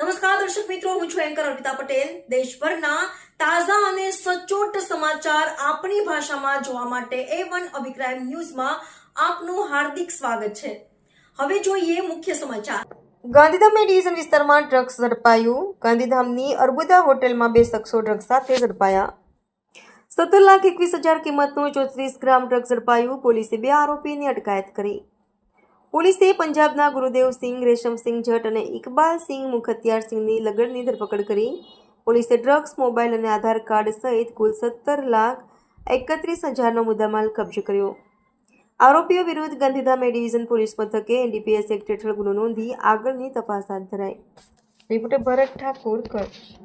નમસ્કાર, દર્શક મિત્રો, હું છું એન્કર અર્પિતા પટેલ. દેશભરના તાજા અને સચોટ સમાચાર આપણી ભાષામાં જોવા માટે એ વન અભિપ્રાય ન્યૂઝમાં આપનું હાર્દિક સ્વાગત છે. હવે જોઈએ મુખ્ય સમાચાર. ગાંધીધામ ડિવિઝન વિસ્તારમાં ડ્રગ્સ ઝડપાયું. ગાંધીધામની અર્બુદા હોટેલમાં બે શખ્સો ડ્રગ્સ સાથે ઝડપાયા. સત્તર લાખ એકવીસ હજાર કિંમતનું ચોત્રીસ ગ્રામ ડ્રગ્સ ઝડપાયું. પોલીસે બે આરોપીની અટકાયત કરી. પોલીસે પંજાબના ગુરુદેવસિંહ રેશમસિંહ જટ અને ઇકબાલસિંહ મુખત્યારસિંહની લગ્નની ધરપકડ કરી. પોલીસે ડ્રગ્સ, મોબાઈલ અને આધાર કાર્ડ સહિત કુલ સત્તર લાખ એકત્રીસ હજારનો મુદ્દામાલ કબજે કર્યો. આરોપીઓ વિરુદ્ધ ગાંધીધામ એ ડિવિઝન પોલીસ મથકે એનડીપીએસ એક્ટ હેઠળ ગુનો નોંધી આગળની તપાસ હાથ ધરાઈ. રિપોર્ટર ભરત ઠાકોર, કચ્છ.